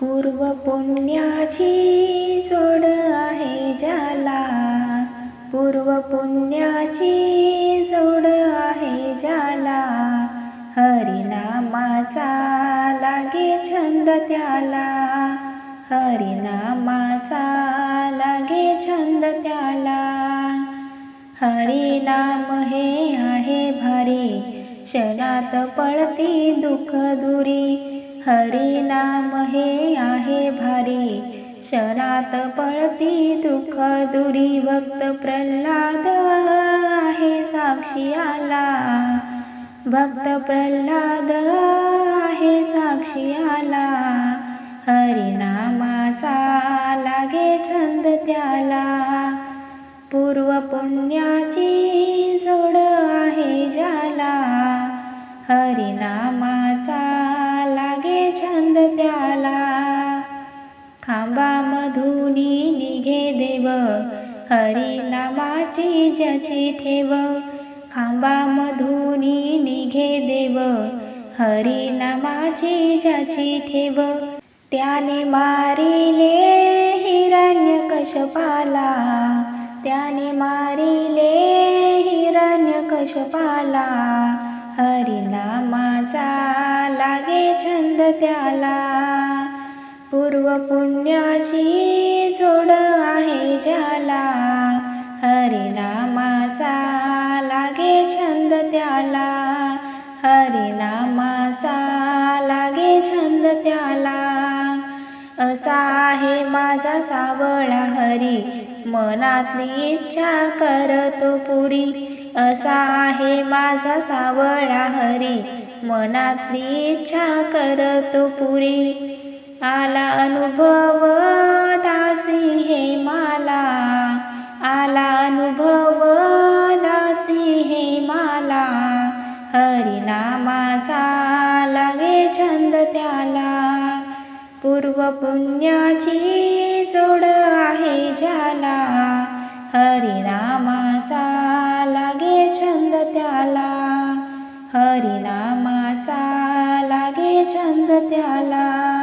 पूर्व पुण्याची जोड आहे ज्याला. पूर्व पुण्याची जोड आहे ज्याला. हरिनामाचा लागे छंद त्याला. हरिनामाचा लागे छंद त्याला. हरिनाम हे आहे भारी. क्षणात पळती दुःख दुरी. हरिनाम हे आहे भारी. क्षणात पळती दुःख दुरी भक्त प्रल्हाद आहे साक्षी आला. भक्त प्रल्हाद आहे साक्षी आला. हरिनामाचा लागे छंद त्याला. पूर्व पुण्याची जोड आहे ज्याला. हरिनामाचा खांबामधुनी निघे देव. हरिनामाची ज्याची ठेव. खांबामधुनी निघे देव. हरिनामाची ज्याची ठेव. त्याने मारिले हिरण्य कशपाला त्याने मारिले हिरण्य कशपाला हरिनामाचा लागे छंद त्याला. पूर्व पुण्याची जोड आहे ज्याला हरिनामाचा लागे छंद त्याला. हरिनामाचा लागे छंद त्याला. असा आहे माझा सावळा हरी मनातली इच्छा करतो पुरी. असा आहे माझा सावळा हरी मनातली इच्छा करतो पुरी. आला अनुभव दासी हे माला. आला अनुभव दासी हे मला. हरिनामाचा लागे छंद त्याला. पूर्व पुण्याची जोड आहे झाला हरिनामाचा लागे छंद त्याला. हरिनामाचा लागे छंद त्याला.